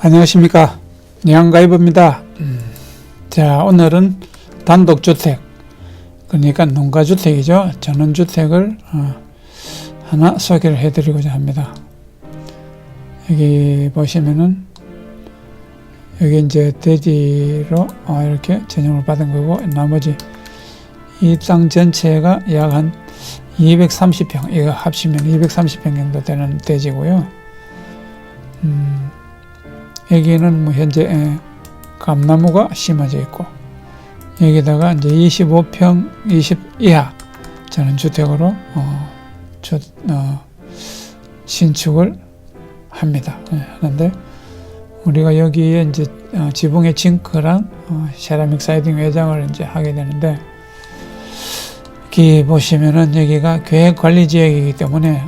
안녕하십니까? 내양가이버입니다. 음, 자 오늘은 단독주택 그러니까 농가주택이죠. 전원주택을 어, 하나 소개를 해드리고자 합니다. 여기 보시면은 여기 이제 대지로 어, 이렇게 전용을 받은 거고 나머지 이 땅 전체가 약 한 230평 이거 합치면 230평 정도 되는 대지고요. 음, 여기는 뭐 현재 에, 감나무가 심어져 있고 여기다가 이제 25평 20 이하 저는 주택으로 어, 주, 어, 신축을 합니다. 예, 하는데 우리가 여기에 이제 어, 지붕의 징크랑 어, 세라믹 사이딩 외장을 이제 하게 되는데 여기 보시면은 여기가 계획 관리 지역이기 때문에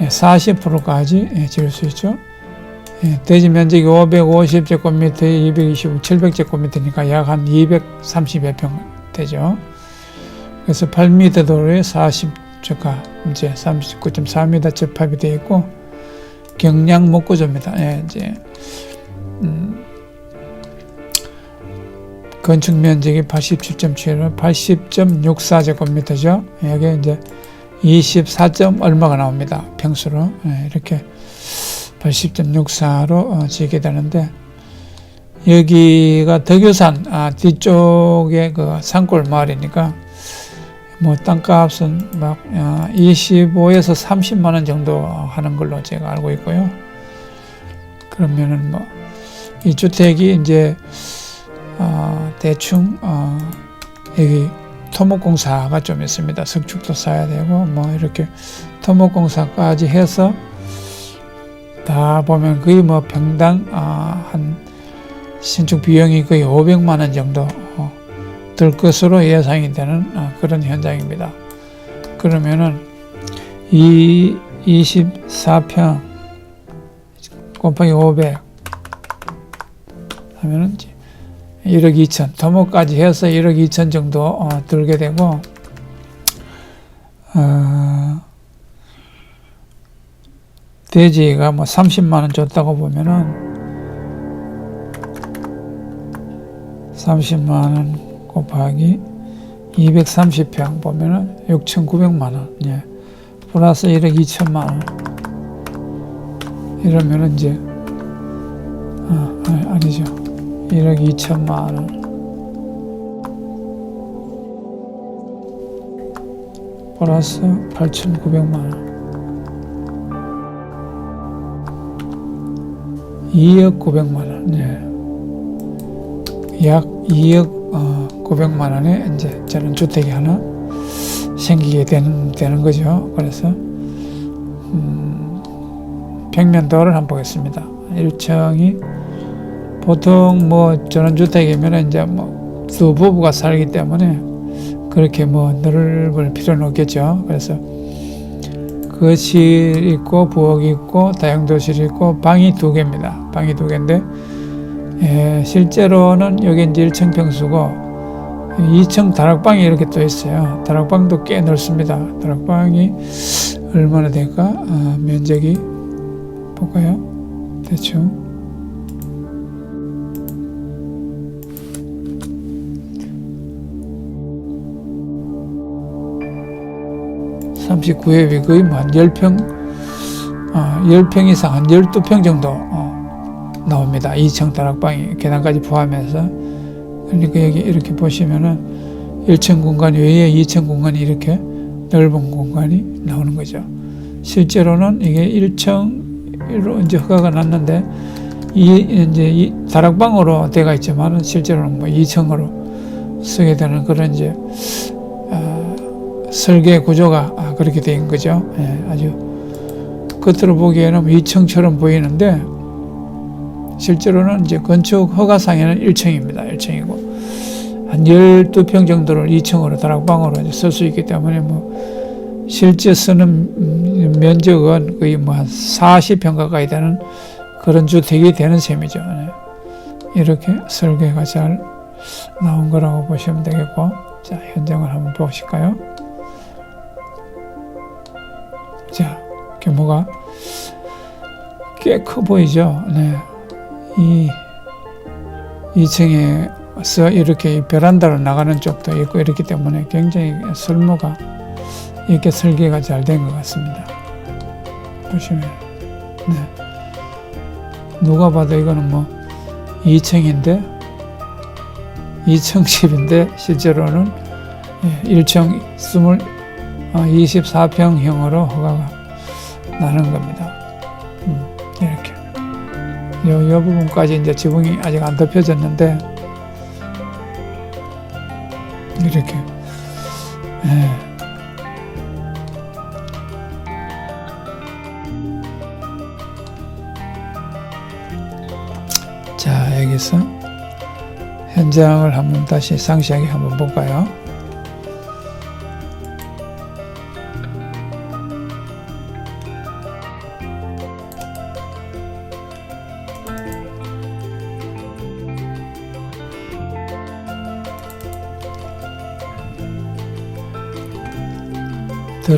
40%까지 예, 지을 수 있죠. 예, 대지 면적이 550제곱미터, 225, 700제곱미터니까 약 한 230여 평 되죠. 그래서 8m 도로에 40조가 이제 39.4m 접합이 되어 있고 경량 목구조입니다. 예, 이제 음, 건축 면적이 87.7, 80.64제곱미터죠. 여기 이제 24점 얼마가 나옵니다. 평수로 예, 이렇게 80.64로 어, 지게 되는데 여기가 덕유산 아, 뒤쪽에 그 산골 마을이니까 뭐 땅값은 막 어, 25에서 30만 원 정도 하는 걸로 제가 알고 있고요. 그러면은 뭐 이 주택이 이제 어, 대충 어, 여기 토목공사가 좀 있습니다. 석축도 쌓아야 되고 뭐 이렇게 토목공사까지 해서 다 보면 거의 뭐 평당 아, 한 신축 비용이 거의 500만 원 정도 어, 들 것으로 예상이 되는 아, 그런 현장입니다. 그러면은 이 24평 곱하기 500 하면은 이제 1억 2천 토목까지 해서 1억 2천 정도 어, 들게 되고 어, 돼지가 뭐 30만 원 줬다고 보면은 30만 원 곱하기 230평 보면은 6,900만 원. 예. 플러스 1억 2천만 원. 이러면은 이제 아, 아니, 아니죠. 1억 2천만 원. 플러스 8,900만 원. 2억 900만 원. 예. 약 2억 어, 900만 원에 이제 저는 주택이 하나 생기게 되는, 되는 거죠. 그래서 음, 평면도를 한번 보겠습니다. 1층이 보통 뭐 저는 주택이면 이제 뭐 두 부부가 살기 때문에 그렇게 뭐 넓을 필요는 없겠죠. 그래서 거실 있고 부엌 있고 다용도실 있고 방이 두 개입니다. 방이 두 개인데 예, 실제로는 여기 이제 1층 평수고 2층 다락방이 이렇게 또 있어요. 다락방도 꽤 넓습니다. 다락방이 얼마나 될까? 아, 면적이 볼까요? 대충 39회비 거의 뭐한 10평, 어, 10평 이상 한 12평 정도 어, 나옵니다. 2층 다락방이 계단까지 포함해서. 그러니까 여기 이렇게 보시면은 1층 공간 외에 2층 공간이 이렇게 넓은 공간이 나오는 거죠. 실제로는 이게 1층으로 이제 허가가 났는데 이 이제 이 다락방으로 돼가 있지만은 실제로는 뭐 2층으로 쓰게 되는 그런 이제 어, 설계 구조가 아, 그렇게 된 거죠. 예, 아주 겉으로 보기에는 2층처럼 보이는데 실제로는 이제 건축 허가상에는 1층입니다. 1층이고 한 12평 정도를 2층으로 다락방으로 쓸 수 있기 때문에 뭐 실제 쓰는 음, 면적은 거의 뭐 한 40평 가까이 되는 그런 주택이 되는 셈이죠. 예. 이렇게 설계가 잘 나온 거라고 보시면 되겠고 자 현장을 한번 보실까요? 자, 규모가 꽤 커 보이죠? 네. 이 2층에서 이렇게 베란다로 나가는 쪽도 있고 이렇기 때문에 굉장히 설모가 이렇게 설계가 잘 된 것 같습니다. 보시면 네. 누가 봐도 이거는 뭐 2층인데 2층 집인데 실제로는 1층 20, 24평형으로 허가가 나는 겁니다. 음, 이렇게. 요, 요 부분까지 이제 지붕이 아직 안 덮여졌는데, 이렇게. 예. 자, 여기서 현장을 한번 다시 상세하게 한번 볼까요?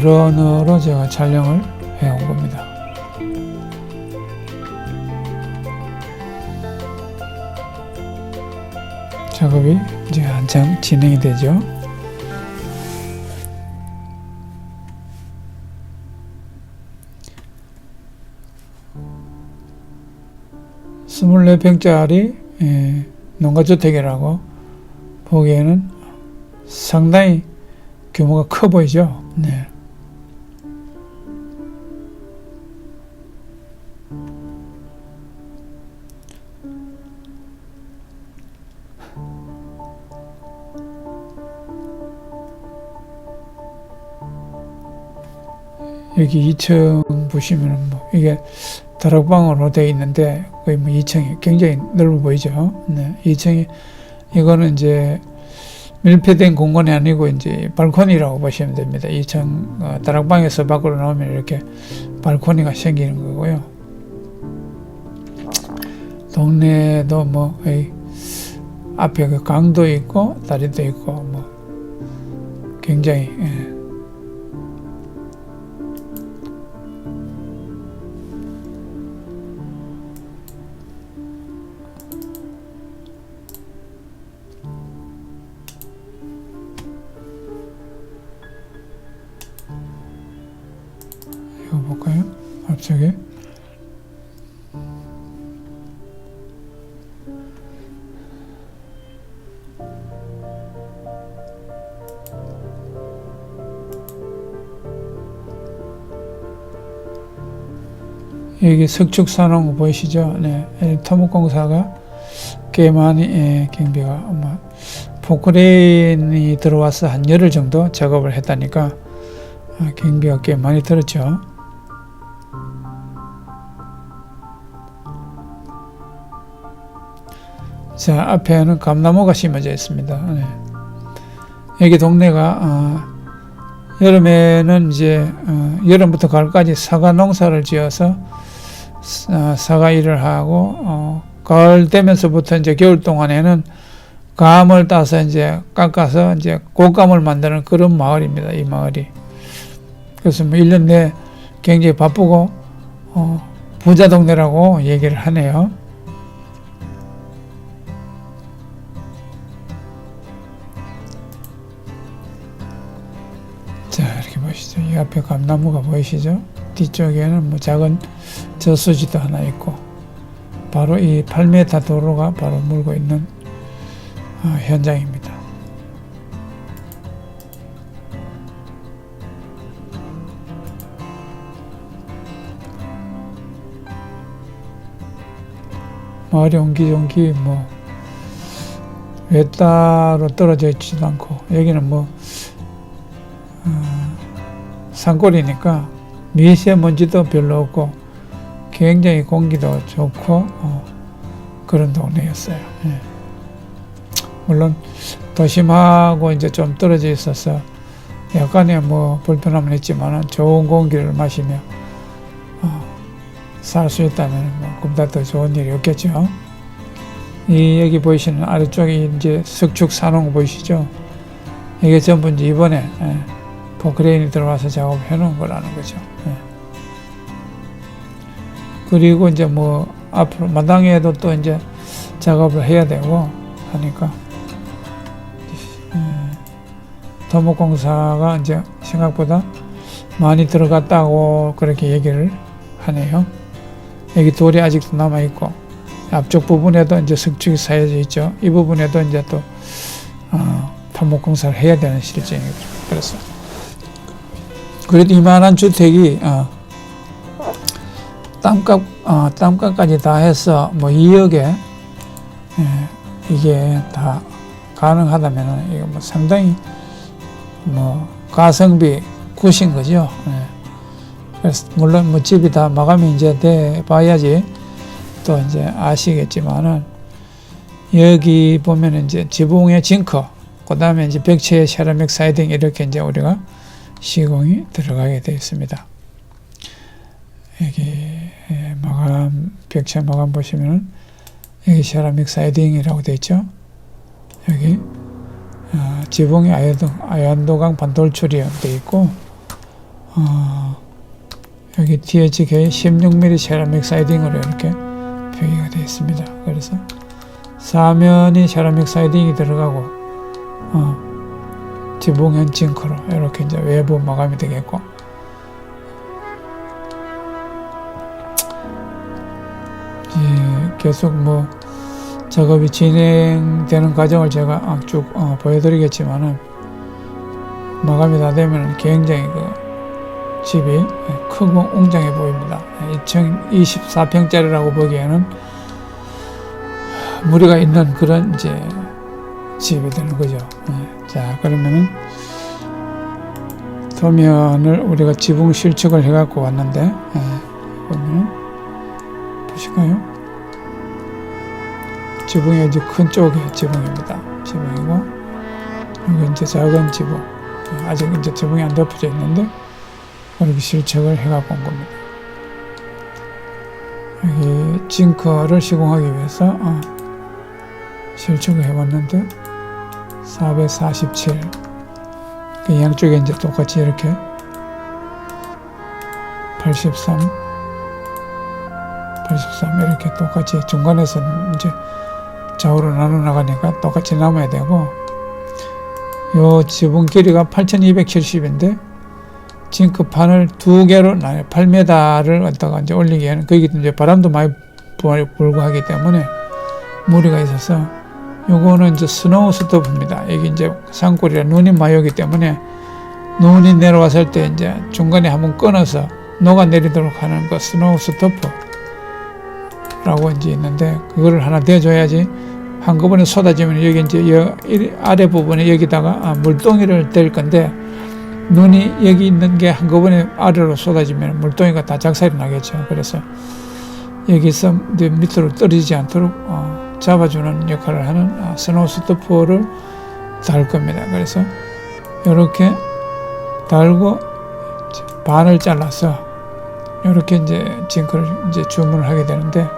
드론으로 제가 촬영을 해온 겁니다. 작업이 이제 한창 진행이 되죠. 스물네 평짜리 예, 농가주택이라고 보기에는 상당히 규모가 커 보이죠. 네. 여기 2층 보시면은 뭐 이게 다락방으로 되어 있는데 거의 뭐 2층이 굉장히 넓어 보이죠. 네. 2층이 이거는 이제 밀폐된 공간이 아니고 이제 발코니라고 보시면 됩니다. 2층 어, 다락방에서 밖으로 나오면 이렇게 발코니가 생기는 거고요. 동네도 뭐 이, 앞에 그 강도 있고 다리도 있고 뭐 굉장히 예. 앞쪽에 여기 석축산업 보이시죠? 네, 이 토목공사가 꽤 많이 예, 경비가 아마 포크레인이 들어와서 한 열흘 정도 작업을 했다니까 아, 경비가 꽤 많이 들었죠. 자, 앞에는 감나무가 심어져 있습니다. 네. 여기 동네가 아, 여름에는 이제 어, 여름부터 가을까지 사과 농사를 지어서 어, 사과 일을 하고 어, 가을 되면서부터 이제 겨울 동안에는 감을 따서 이제 깎아서 이제 곶감을 만드는 그런 마을입니다. 이 마을이. 그래서 뭐 1년 내 굉장히 바쁘고 어, 부자 동네라고 얘기를 하네요. 이 앞에 감나무가 보이시죠? 뒤쪽에는 뭐 작은 저수지도 하나 있고 바로 이 8m 도로가 바로 물고 있는 어, 현장입니다. 마을이 옹기종기 뭐 외따로 떨어져 있지도 않고 여기는 뭐 어, 산골이니까 미세먼지도 별로 없고 굉장히 공기도 좋고 어, 그런 동네였어요. 예. 물론 도심하고 이제 좀 떨어져 있어서 약간의 뭐 불편함은 있지만 좋은 공기를 마시며 어, 살수 있다면 뭐 꿈보다 더 좋은 일이 없겠죠. 이 여기 보이시는 아래쪽에 이제 석축 산홍 보이시죠? 이게 전부 이제 이번에 예, 포크레인이 들어와서 작업해 놓은 거라는 거죠. 예. 그리고 이제 뭐 앞으로 마당에도 또 이제 작업을 해야 되고 하니까 예, 토목공사가 이제 생각보다 많이 들어갔다고 그렇게 얘기를 하네요. 여기 돌이 아직도 남아 있고 앞쪽 부분에도 이제 석축이 쌓여져 있죠. 이 부분에도 이제 또 어, 토목공사를 해야 되는 실정이죠. 그래서 그래도 이만한 주택이 어, 땅값 어, 땅값까지 다 해서 뭐 2억에 예, 이게 다 가능하다면 이거 뭐 상당히 뭐 가성비 굿인 거죠. 예. 그래서 물론 뭐 집이 다 마감이 이제 돼 봐야지 또 이제 아시겠지만은 여기 보면 이제 지붕의 징커, 그 다음에 이제 벽체의 세라믹 사이딩 이렇게 이제 우리가 시공이 들어가게 되어 있습니다. 여기 예, 마감 벽체 마감 보시면은 여기 세라믹 사이딩이라고 되어 있죠. 여기 어, 지붕이 아연도, 아연도강 반돌출이 되어 있고 어, 여기 THK 16mm 세라믹 사이딩으로 이렇게 표기가 되어 있습니다. 그래서 사면이 세라믹 사이딩이 들어가고 어, 지붕은 징크로 이렇게 이제 외부 마감이 되겠고 예, 계속 뭐 작업이 진행되는 과정을 제가 아, 쭉 어, 보여드리겠지만은 마감이 다 되면 굉장히 그 집이 크고 웅장해 보입니다. 2024평짜리라고 보기에는 무리가 있는 그런 이제 집이 되는 거죠. 네. 자 그러면은 도면을 우리가 지붕 실측을 해갖고 왔는데 예, 보실까요? 지붕이 이제 큰 쪽이 지붕입니다. 지붕이고 여기 이제 작은 지붕 예, 아직 이제 지붕이 안 덮어져 있는데 이렇게 실측을 해갖고 온 겁니다. 여기 징크를 시공하기 위해서 어, 실측을 해봤는데 447. 그 양쪽에 이제 똑같이 이렇게 83, 83 이렇게 똑같이 중간에서 이제 좌우로 나눠 나가니까 똑같이 남아야 되고 요 지붕 길이가 8270인데 징크판을 두 개로 나눠 8m를 갖다가 이제 올리기에는 거기 이제 바람도 많이 불고 하기 때문에 무리가 있어서 요거는 이제 스노우 스토브입니다. 여기 이제 산골이라 눈이 오기 때문에 눈이 내려왔을 때 이제 중간에 한번 끊어서 녹아 내리도록 하는 그 스노우 스토프라고 이제 있는데 그거를 하나 대줘야지 한꺼번에 쏟아지면 여기 이제 여, 아래 부분에 여기다가 아, 물동이를 댈 건데 눈이 여기 있는 게 한꺼번에 아래로 쏟아지면 물동이가 다 작살이 나겠죠. 그래서 여기서 밑으로 떨어지지 않도록 어, 잡아주는 역할을 하는 어, 스노우 스토퍼를 달 겁니다. 그래서 이렇게 달고 반을 잘라서 이렇게 이제 징크를 이제 주문을 하게 되는데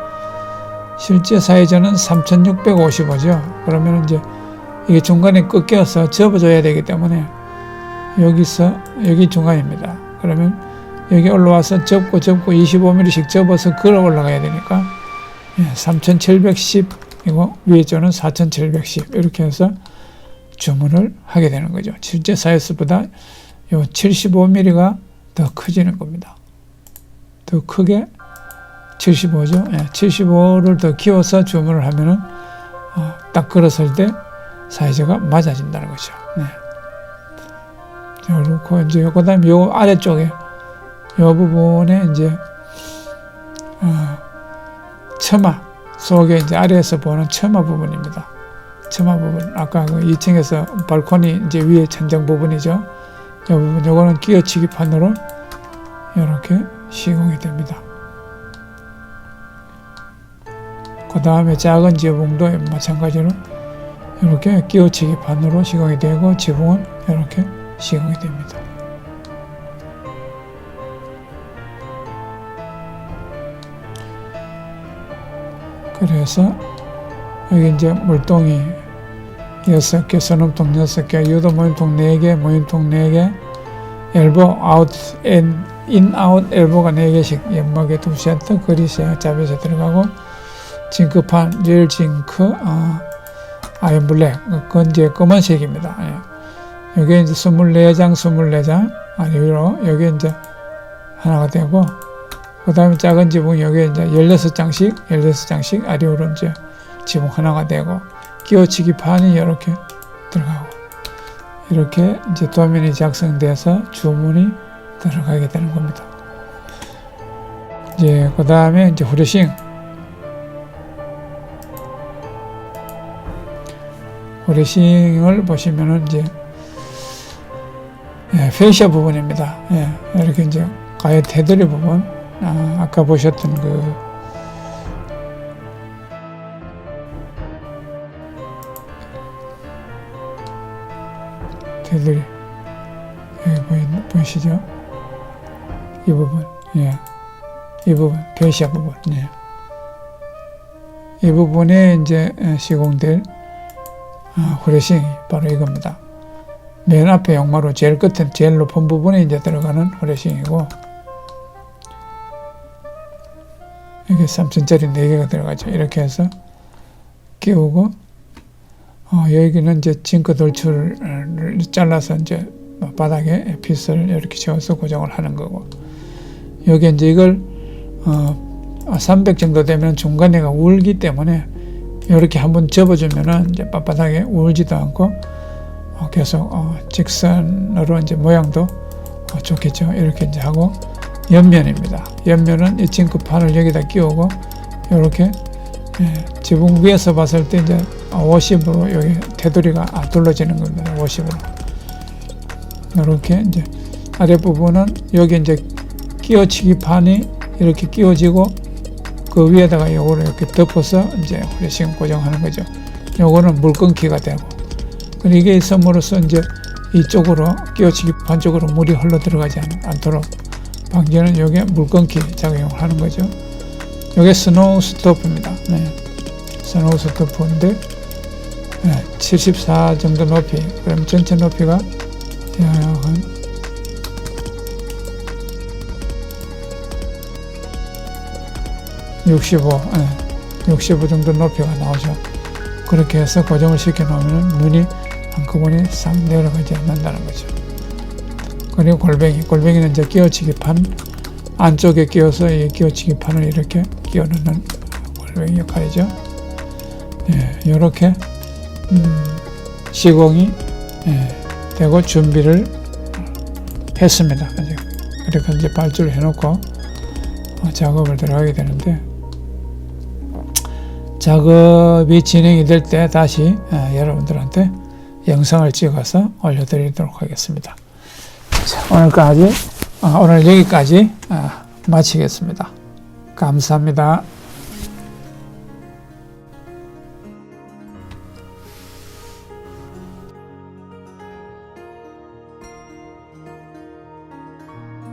실제 사이즈는 3,655죠. 그러면 이제 이게 중간에 꺾여서 접어줘야 되기 때문에 여기서 여기 중간입니다. 그러면 여기 올라와서 접고 접고 25mm씩 접어서 걸어 올라가야 되니까 3710 이고 위에 쪽은 4710 이렇게 해서 주문을 하게 되는 거죠. 실제 사이즈보다 요 75mm가 더 커지는 겁니다. 더 크게 75죠. 예, 75를 더 키워서 주문을 하면은 어, 딱 걸었을 때 사이즈가 맞아진다는 거죠. 네. 그렇고 이제 그다음 요 아래쪽에 요 부분에 이제 어, 처마 속에 이제 아래에서 보는 처마 부분입니다. 처마 부분 아까 그 2층에서 발코니 이제 위에 천장 부분이죠. 요 부분 요거는 끼어치기 판으로 이렇게 시공이 됩니다. 그 다음에 작은 지붕도 마찬가지로 이렇게 끼어치기 판으로 시공이 되고 지붕은 이렇게 시공이 됩니다. 그래서 여기 이제 물동이 여섯 개, 선음통 여섯 개, 유도 모임통 네 개, 모임통 네 개, 엘보 아웃 인, 인 아웃 엘보가 네 개씩 연막에 두 세트, 그리세 잡에서 들어가고 징크판 리얼 징크 어, 아이언 블랙 그건 이제 검은 색입니다. 예. 여기 이제 24장 24장 아니로 여기 이제 하나가 되고 그 다음에 작은 지붕 여기 이제 16장씩 16장씩 아래로 이제 지붕 하나가 되고 끼워치기 판이 이렇게 들어가고 이렇게 이제 도면이 작성돼서 주문이 들어가게 되는 겁니다. 이제 그 다음에 이제 후레싱 후레싱을 보시면은 이제 예, 페이시아 부분입니다. 예, 이렇게 이제 가해 테두리 부분 아, 아까 보셨던 그 테두리 여기 보이, 보이시죠? 이 부분 예. 이 부분 페이시아 부분 예. 이 부분에 이제 에, 시공될 아, 후레싱이 바로 이겁니다. 맨 앞에 용마로 제일 끝에 제일 높은 부분에 이제 들어가는 후레싱이고 이게 3층짜리 4개가 들어가죠. 이렇게 해서 끼우고 어, 여기는 이제 징크 돌출을 잘라서 이제 바닥에 빗을 이렇게 채워서 고정을 하는 거고 여기 이제 이걸 어, 300 정도 되면 중간에가 울기 때문에 이렇게 한번 접어주면은 이제 빳빳하게 울지도 않고 어, 계속 어, 직선으로 이제 모양도 어, 좋겠죠. 이렇게 이제 하고 옆면입니다. 옆면은 이 징크판을 여기다 끼우고 이렇게 예, 지붕 위에서 봤을 때 이제 50으로 여기 테두리가 아, 둘러지는 겁니다. 50으로 이렇게 이제 아랫 부분은 여기 이제 끼워치기 판이 이렇게 끼워지고 그 위에다가 요거를 이렇게 덮어서 이제 후레싱 고정하는 거죠. 요거는 물 끊기가 되고 그리고 이게 있음으로써 이제 이쪽으로 끼워치기 판 쪽으로 물이 흘러 들어가지 않, 않도록 방지는 요게 물 끊기 작용을 하는 거죠. 요게 스노우 스토프입니다. 네. 스노우 스토프인데 네, 74 정도 높이 그럼 전체 높이가 약한 65, 예, 65 정도 높이가 나오죠. 그렇게 해서 고정을 시켜 놓으면 문이 한꺼번에 싹 내려가지 않는다는 거죠. 그리고 골뱅이, 골뱅이는 이제 끼워치기 판 안쪽에 끼워서 이 끼워치기 판을 이렇게 끼워 넣는 골뱅이 역할이죠. 예, 이렇게 음, 시공이 예, 되고 준비를 했습니다. 이제 그렇게 이제 발주를 해놓고 어, 작업을 들어가게 되는데 작업이 진행이 될 때 다시 어, 여러분들한테 영상을 찍어서 올려드리도록 하겠습니다. 자, 오늘까지 아, 오늘 여기까지 아, 마치겠습니다. 감사합니다.